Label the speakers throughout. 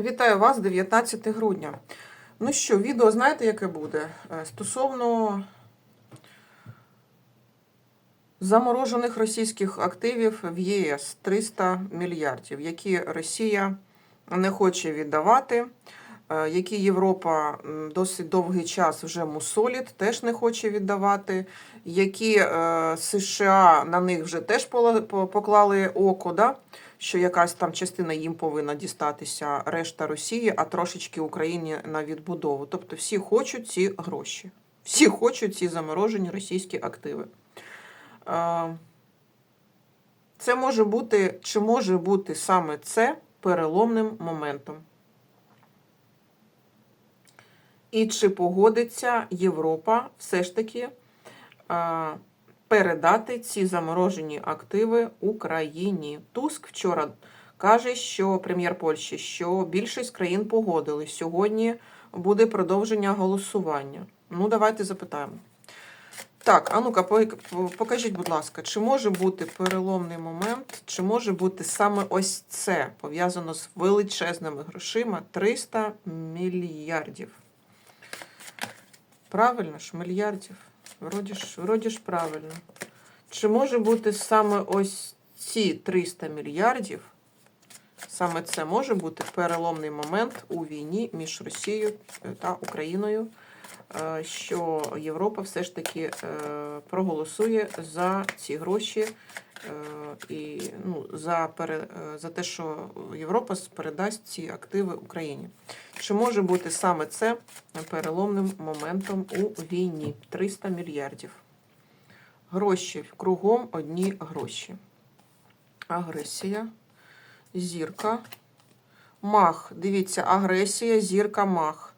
Speaker 1: Вітаю вас 19 грудня. Ну що, відео знаєте, яке буде? Е, Стосовно заморожених російських активів в ЄС 300 мільярдів, які Росія не хоче віддавати, е, які Європа досить довгий час вже мусолить, теж не хоче віддавати, які е, США на них вже теж поклали око, да? Що якась там частина їм повинна дістатися, решта Росії, а трошечки Україні на відбудову. Тобто всі хочуть ці гроші. Всі хочуть ці заморожені російські активи. Е, Це може бути, чи може бути саме це переломним моментом? І чи погодиться Європа все ж таки е, передати ці заморожені активи Україні? Туск вчора каже, що прем'єр Польщі, що більшість країн погодили. Сьогодні буде продовження голосування. Ну, давайте запитаємо. Так, а ну-ка, покажіть, будь ласка, чи може бути переломний момент, чи може бути саме ось це пов'язано з величезними грошима 300 мільярдів. Правильно ж, мільярдів. Вроді ж, вроді ж правильно. Чи може бути саме ось ці 300 мільярдів? Саме це може бути переломний момент у війні між Росією е, та Україною, е, що Європа все ж таки е, проголосує за ці гроші і ну, за, пере, е, за те, що Європа передасть ці активи Україні. Чи може бути саме це переломним моментом у війні? 300 мільярдів. Гроші кругом одні гроші. Агресія, зірка, мах. Дивіться, агресія, зірка, мах.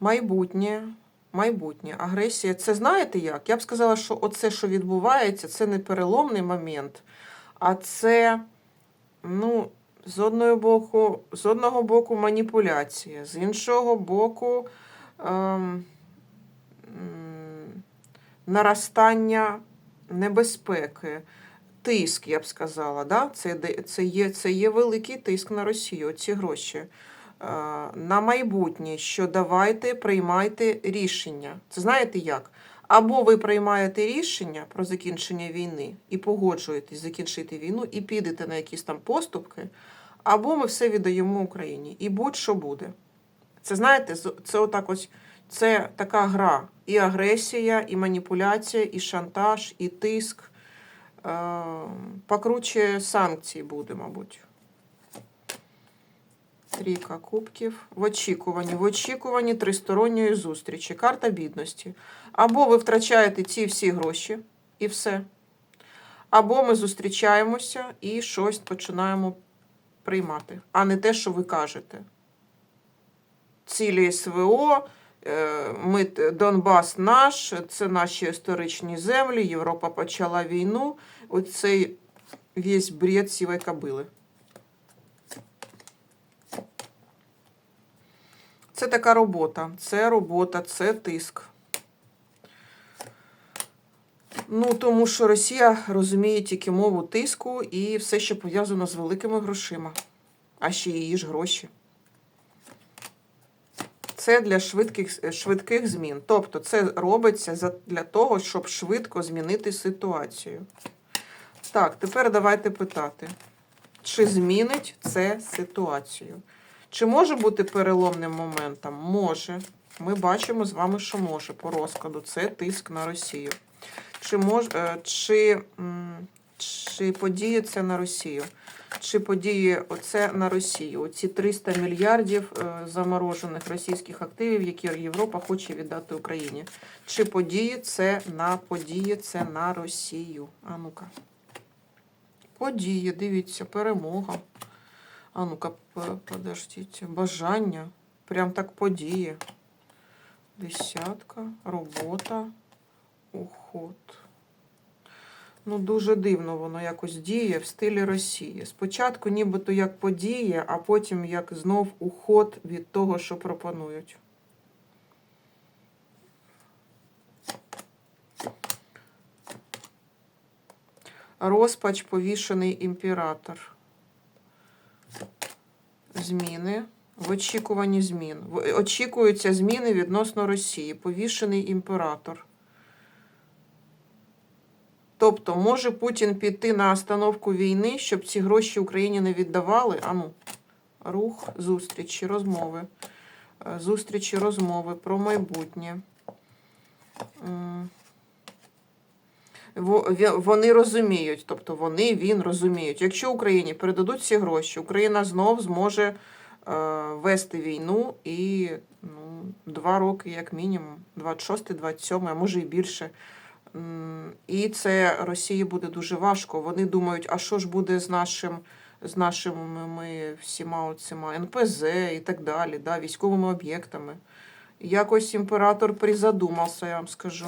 Speaker 1: Майбутнє, майбутнє. Агресія. Це знаєте як? Я б сказала, що оце, що відбувається, це не переломний момент, а це, ну, з одного боку, з одного боку маніпуляція, з іншого боку ем, наростання небезпеки, тиск, я б сказала. Да? Це, це, є, це є великий тиск на Росію, оці гроші. Е, На майбутнє, що давайте приймайте рішення. Це знаєте як? Або ви приймаєте рішення про закінчення війни і погоджуєтесь закінчити війну, і підете на якісь там поступки, або ми все віддаємо Україні. І будь-що буде. Це знаєте, це отак ось це така гра. І агресія, і маніпуляція, і шантаж, і тиск. Е, Покруче санкцій буде, мабуть. Трійка кубків. В очікуванні. В очікуванні тристоронньої зустрічі. Карта бідності. Або ви втрачаєте ці всі гроші і все. Або ми зустрічаємося і щось починаємо приймати, а не те, що ви кажете. Цілі СВО, е, ми, Донбас наш, це наші історичні землі, Європа почала війну. Оцей весь бред сівої кобили. Це така робота. Це робота, це тиск. Ну, тому що Росія розуміє тільки мову тиску і все, що пов'язано з великими грошима, а ще її ж гроші. Це для швидких, швидких змін. Тобто це робиться для того, щоб швидко змінити ситуацію. Так, тепер давайте питати, чи змінить це ситуацію? Чи може бути переломним моментом? Може. Ми бачимо з вами, що може по розкладу. Це тиск на Росію. Чи, мож, е, чи, чи подіє це на Росію? Чи подіє оце на Росію? Оці 300 мільярдів е, заморожених російських активів, які Європа хоче віддати Україні. Чи подіє це на подіє це на Росію? А ну-ка. Подіє, дивіться, перемога. А ну-ка, подождіть. Бажання. Прям так подіє. Десятка, робота, уход. Ну, дуже дивно воно якось діє в стилі Росії. Спочатку нібито як подіє, а потім як знов уход від того, що пропонують. Розпач повішений імператор. Зміни. В очікуванні змін. Очікуються зміни відносно Росії. Повішений імператор. Тобто, може Путін піти на остановку війни, щоб ці гроші Україні не віддавали? Ану, рух, зустрічі, розмови. Е, Зустрічі, розмови про майбутнє. Вони розуміють, тобто вони, він розуміють. Якщо Україні передадуть ці гроші, Україна знов зможе е, вести війну і ну, два роки, як мінімум, 26, 27, а може і більше. І це Росії буде дуже важко. Вони думають, а що ж буде з нашим, з нашими ми всіма оцима НПЗ і так далі, да, військовими об'єктами. Якось імператор призадумався, я вам скажу.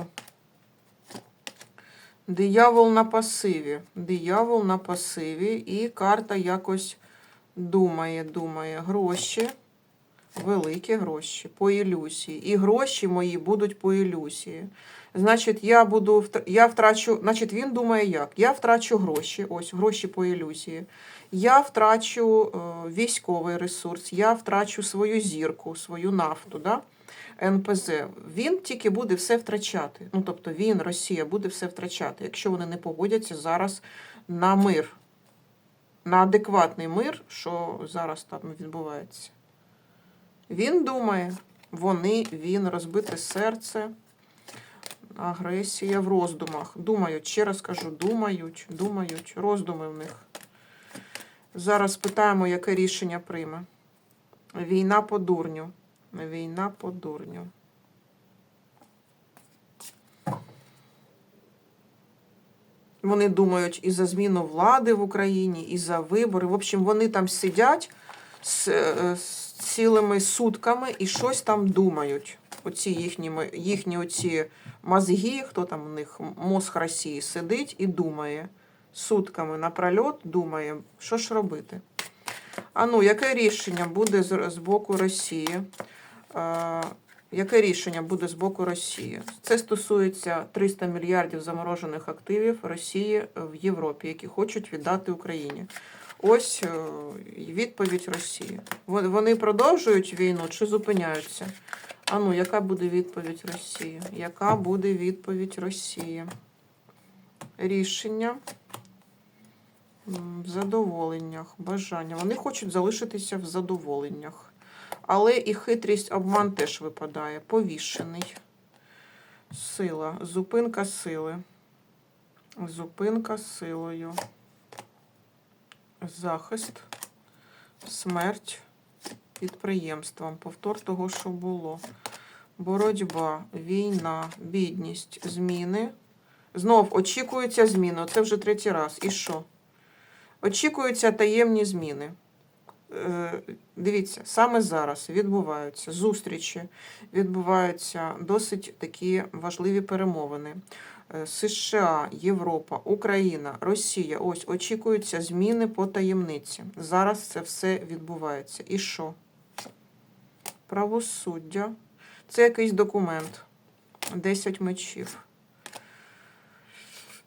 Speaker 1: Диявол на пасиві. Диявол на пасиві, і карта якось думає, думає. Гроші, великі гроші по ілюзії. І гроші мої будуть по ілюзії. Значить, я буду я втрачу, значить, він думає як? Я втрачу гроші, ось гроші по ілюзії. Я втрачу е, військовий ресурс, я втрачу свою зірку, свою нафту. Да? НПЗ, він тільки буде все втрачати. Ну, тобто він, Росія, буде все втрачати, якщо вони не погодяться зараз на мир, на адекватний мир, що зараз там відбувається. Він думає, вони, він, розбите серце, агресія в роздумах. Думають, ще раз кажу, думають, думають, роздуми в них. Зараз питаємо, яке рішення прийме. Війна по дурню. Війна по дурню. Вони думають і за зміну влади в Україні, і за вибори. В общем, вони там сидять з, е, з цілими сутками і щось там думають. Оці їхні, їхні оці мозги, хто там у них мозг Росії сидить і думає. Сутками напрольот думає, що ж робити. А ну, яке рішення буде з, з боку Росії? Яке рішення буде з боку Росії? Це стосується 300 мільярдів заморожених активів Росії в Європі, які хочуть віддати Україні. Ось е, відповідь Росії. Вони продовжують війну чи зупиняються? А ну, яка буде відповідь Росії? Яка буде відповідь Росії? Рішення в задоволеннях, бажання. Вони хочуть залишитися в задоволеннях. Але і хитрість обман теж випадає. Повішений. Сила. Зупинка сили. Зупинка силою. Захист. Смерть підприємствам. Повтор того, що було. Боротьба, війна, бідність, зміни. Знов очікуються зміни. Це вже третій раз. І що? Очікуються таємні зміни. Дивіться, саме зараз відбуваються зустрічі, відбуваються досить такі важливі перемовини. Е, США, Європа, Україна, Росія. Ось очікуються зміни по таємниці. Зараз це все відбувається. І що? Правосуддя. Це якийсь документ. 10 мечів.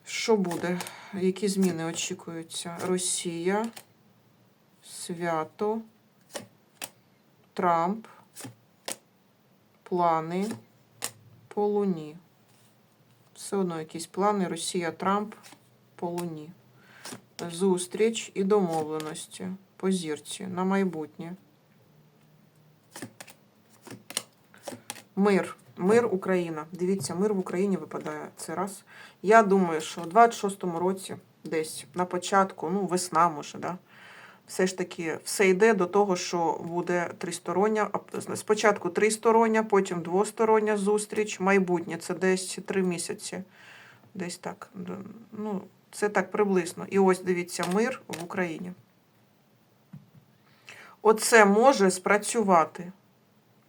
Speaker 1: Що буде? Які зміни очікуються? Росія, свято, Трамп, плани по Луні. Все одно якісь плани Росія, Трамп по Луні. Зустріч і домовленості по зірці на майбутнє. Мир. Мир Україна. Дивіться, мир в Україні випадає це раз. Я думаю, що у 26-му році, десь на початку, ну, весна може, да, все ж таки все йде до того, що буде тристороння. Спочатку тристороння, потім двостороння зустріч. Майбутнє це десь три місяці. Десь так. Ну, це так приблизно. І ось дивіться, мир в Україні. Оце може спрацювати,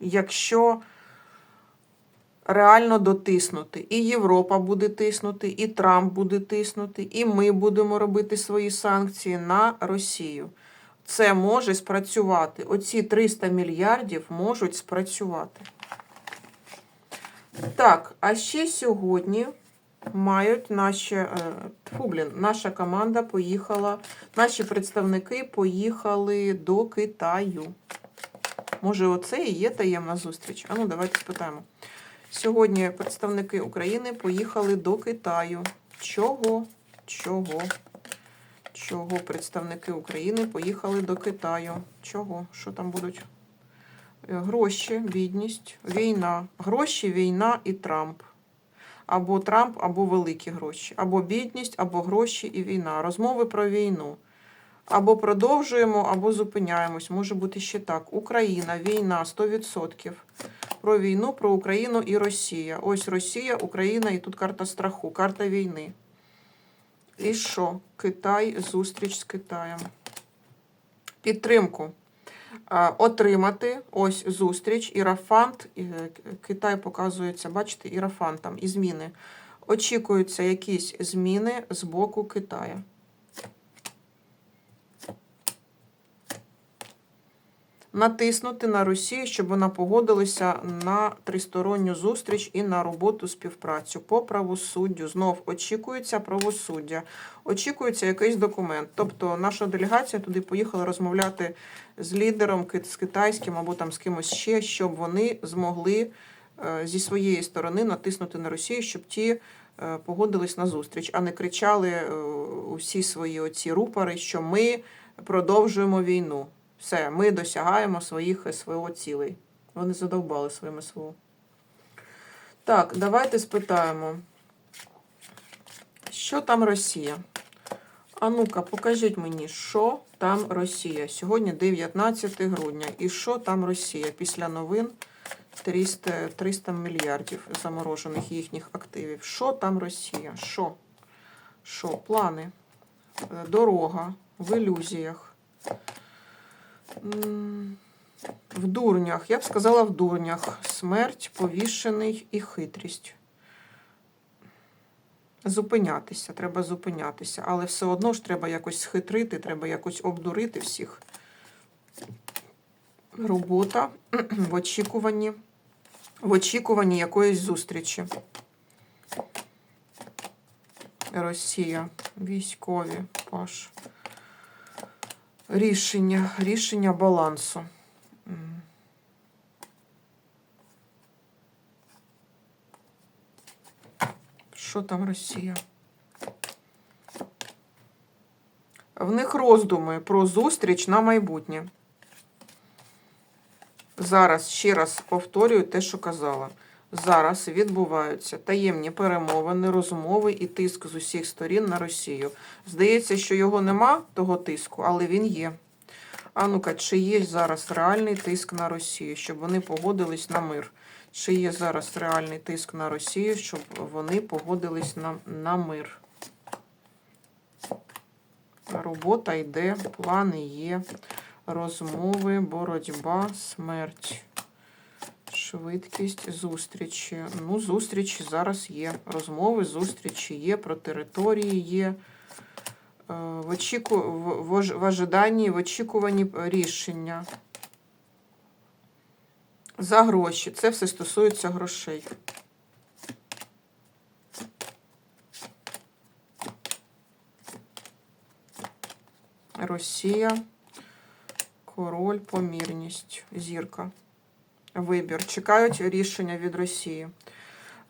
Speaker 1: якщо реально дотиснути. І Європа буде тиснути, і Трамп буде тиснути, і ми будемо робити свої санкції на Росію. Це може спрацювати. Оці 300 мільярдів можуть спрацювати. Так, а ще сьогодні мають наші, е, тьфу, блін, наша команда поїхала, наші представники поїхали до Китаю. Може, оце і є таємна зустріч? А ну, давайте спитаємо. Сьогодні представники України поїхали до Китаю. Чого? Чого? Чого представники України поїхали до Китаю? Чого? Що там будуть? Е, Гроші, бідність, війна. Гроші, війна і Трамп. Або Трамп, або великі гроші. Або бідність, або гроші і війна. Розмови про війну. Або продовжуємо, або зупиняємось. Може бути ще так. Україна, війна 100%. Про війну, про Україну і Росія. Ось Росія, Україна і тут карта страху, карта війни. І що? Китай, зустріч з Китаєм. Підтримку. Отримати ось зустріч, ірафант. е, Китай показується, бачите, ірафантом і зміни. Очікуються якісь зміни з боку Китаю. Натиснути на Росію, щоб вона погодилася на тристоронню зустріч і на роботу співпрацю по правосуддю. Знов очікується правосуддя, очікується якийсь документ. Тобто наша делегація туди поїхала розмовляти з лідером з китайським або там з кимось ще, щоб вони змогли е, зі своєї сторони натиснути на Росію, щоб ті е, погодились на зустріч, а не кричали е, усі свої оці рупори, що ми продовжуємо війну. Все, ми досягаємо своїх СВО цілей. Вони задовбали своїм СВО. Так, давайте спитаємо. Що там Росія? А ну-ка, покажіть мені, що там Росія. Сьогодні 19 грудня. І що там Росія? Після новин 300, 300 мільярдів заморожених їхніх активів. Що там Росія? Що? Що? Плани? Е, Дорога в ілюзіях. В дурнях. Я б сказала в дурнях. Смерть, повішений і хитрість. Зупинятися, треба зупинятися. Але все одно ж треба якось схитрити, треба якось обдурити всіх. Робота в очікуванні, в очікуванні якоїсь зустрічі. Росія, військові, Паш. Рішення, рішення балансу. Що там Росія? В них роздуми про зустріч на майбутнє. Зараз ще раз повторюю те, що казала. Зараз відбуваються таємні перемовини, розмови і тиск з усіх сторін на Росію. Здається, що його нема, того тиску, але він є. А ну-ка, чи є зараз реальний тиск на Росію, щоб вони погодились на мир? Чи є зараз реальний тиск на Росію, щоб вони погодились на, на мир? Робота йде, плани є, розмови, боротьба, смерть. Швидкість зустрічі. Ну, зустрічі зараз є. Розмови, зустрічі є, про території є. Е, В, очіку... в, в, в ожиданні, в очікуванні рішення. За гроші. Це все стосується грошей. Росія. Король, помірність, зірка. Вибір. Чекають рішення від Росії.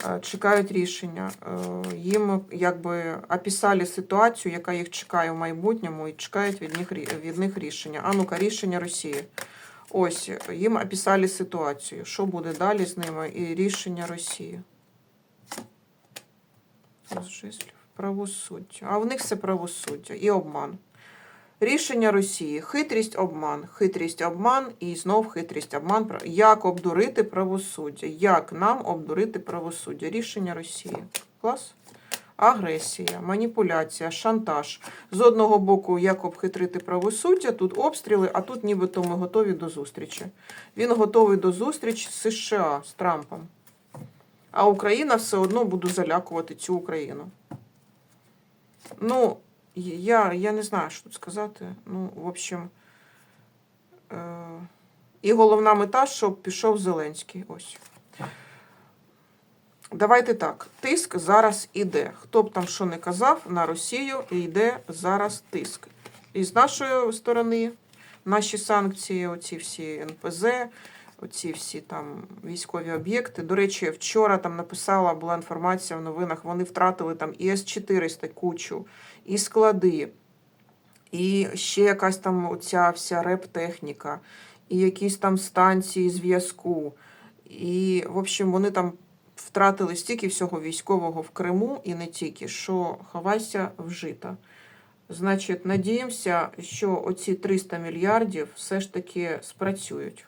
Speaker 1: Е, Чекають рішення. Е, Їм якби описали ситуацію, яка їх чекає в майбутньому, і чекають від них, від них рішення. А ну-ка, рішення Росії. Ось, їм описали ситуацію. Що буде далі з ними? І рішення Росії. Правосуддя. А в них це правосуддя і обман. Рішення Росії. Хитрість, обман. Хитрість, обман і знов хитрість, обман. Як обдурити правосуддя? Як нам обдурити правосуддя? Рішення Росії. Клас? Агресія, маніпуляція, шантаж. З одного боку, як обхитрити правосуддя, тут обстріли, а тут нібито ми готові до зустрічі. Він готовий до зустрічі з США, з Трампом. А Україна все одно буде залякувати цю Україну. Ну, я, я не знаю, що тут сказати. Ну, в общем. Е, і головна мета, щоб пішов Зеленський. Ось. Давайте так. Тиск зараз іде. Хто б там що не казав, на Росію йде зараз тиск. І з нашої сторони Наші санкції, оці всі НПЗ, оці всі там військові об'єкти. До речі, вчора там написала, була інформація в новинах, вони втратили там і С-400 кучу, і склади, і ще якась там оця вся реп-техніка, і якісь там станції зв'язку. І, в общем, вони там втратили стільки всього військового в Криму і не тільки, що ховайся вжита. Значить, надіємося, що оці 300 мільярдів все ж таки спрацюють.